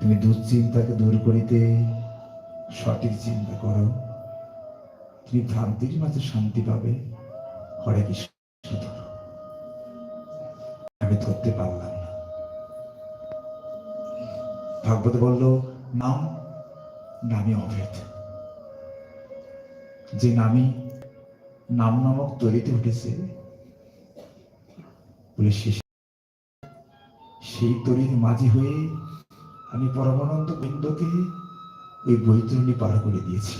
তুমি দুশ্চিন্তাকে দূর করিতে সঠিক চিন্তা করো। তুমি ভ্রান্তির মাঝে শান্তি পাবে। হরে কৃষ্ণ আমি ধরতে পারলাম না। ভাগবত বলল, নাম, নামই অভেদ। যে নামই নাম নামক তৈরিতে উঠেছে, বলে সেই তরির মাঝি হয়ে আমি পরমানন্দ বৃন্দকে ওই বৈতরণী পার করে দিয়েছি।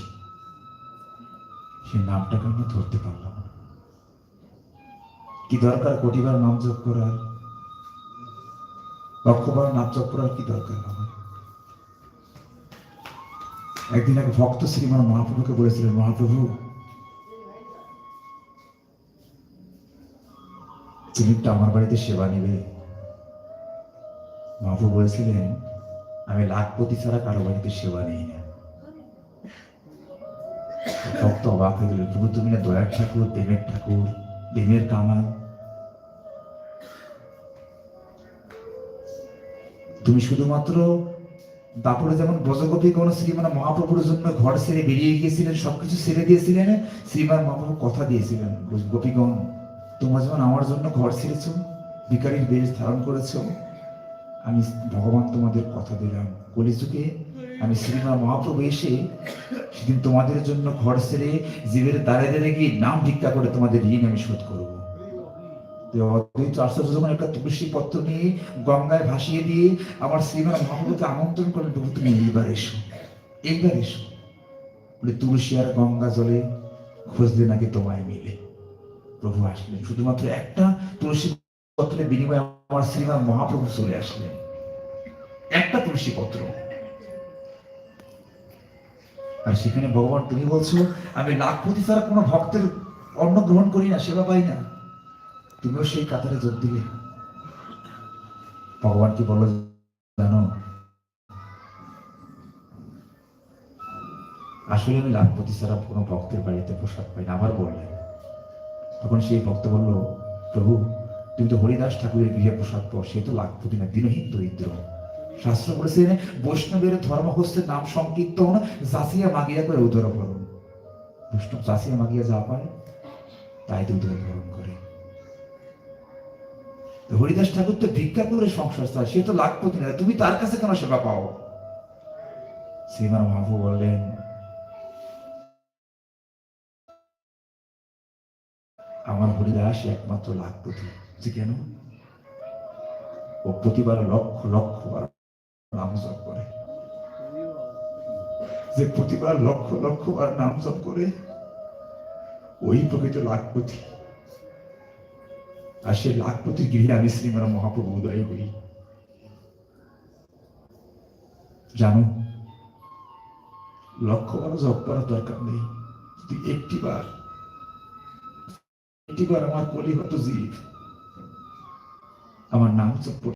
সে নামটাকে আমি ধরতে পারলাম কি দরকার কোটিবার নাম জপ করার? লক্ষবার নাম জপ করার কি দরকার আমার? একদিন এক ভক্ত শ্রীমান মহাপ্রভুকে বলেছিলেন, মহাপ্রভু, তুমি একটু আমার বাড়িতে সেবা নিবে। মহাপ্রভু বলেছিলেন আমি লাখপতি ছাড়া কারও বাড়িতে সেবা নেই না। ভক্ত অবাক হয়ে গেল, প্রভু, তুমি না দয়ার ঠাকুর, প্রেমের ঠাকুর, প্রেমের কামাল। তুমি শুধুমাত্র দাপড়ে যেমন ব্রজগোপী কোন শ্রীমান মহাপ্রভুর জন্য ঘর ছেড়ে বেরিয়ে গিয়েছিলেন, সবকিছু ছেড়ে দিয়েছিলেন, শ্রীমান মহাপ্রভু কথা দিয়েছিলেন, গোপীগণ, তোমরা যেমন আমার জন্য ঘর ছেড়েছ ভিকারির বেশ ধারণ করেছ আমি ভগবান তোমাদের কথা দিলাম। কলিযুগে আমি শ্রীমা মহাপ্রভু এসে সেদিন তোমাদের জন্য ঘর সেরে জীবের দ্বারে দ্বারে গিয়ে নাম ভিক্ষা করে তোমাদের ঋণ আমি শোধ করব। অদ্বৈত আশ্চর্য যখন একটা তুলসী পত্র নিয়ে গঙ্গায় ভাসিয়ে দিয়ে আমার শ্রীমান মহাপ্রভুকে আমন্ত্রণ করলেন, প্রভু, তুমি এইবার এসো এইবার এসো। বলে তুলসী আর গঙ্গা জলে খুঁজলে নাকি তোমায় মিলে। প্রভু আসলেন। শুধুমাত্র একটা তুলসী পত্রের বিনিময়ে আমার শ্রীমান মহাপ্রভু চলে আসলেন। একটা তুলসী পত্র। আর সেখানে ভগবান, তুমি বলছো, আমি লাখপতি ছাড়া কোনো ভক্তের অন্ন গ্রহণ করি না, সেবা পাই না। তুমিও সেই কাতারে যোগ দিলে। ভগবান কি বলো জানো, আসলে আমি লাখপতি ছাড়া কোনো ভক্তের বাড়িতে প্রসাদ পাই না, আবার বললেন। তখন সেই ভক্ত বলল, প্রভু তুমি তো হরিদাস ঠাকুরের গৃহে প্রসাদ পাও সে তো লাখপতি না দিনহীন দরিদ্র। শাস্ত্র বলেছে, বৈষ্ণবের ধর্ম হচ্ছে নাম সংকীর্তন, জাসিয়া মাগিয়া করে উদর ভরণ। বৈষ্ণব জাসিয়া মাগিয়া যা পায় তাই তো উদর ভরণ করে। হরিদাস ঠাকুর তো ভিক্ষা করে সংসার চায় সে তো লাখপতি না তুমি তার কাছে কেন সেবা পাও? শ্রীমান মহাবু বললেন, আমার হরিদাস একমাত্র লাখপতি যে কেন? ও প্রতিবার লক্ষ লক্ষ বার নাম জপ করে। যে প্রতিবার লক্ষ লক্ষ বার নাম জপ করে, ওই প্রকৃত লাখপতি। আর সে লাখপতির গৃহে আমি শ্রীমান মহাপ্রভু উদয় হই। জানো, লক্ষ বার জপ করার দরকার নেই। যদি একটি বার একটি বার আমার কলিগত জীব আমার নাম জপ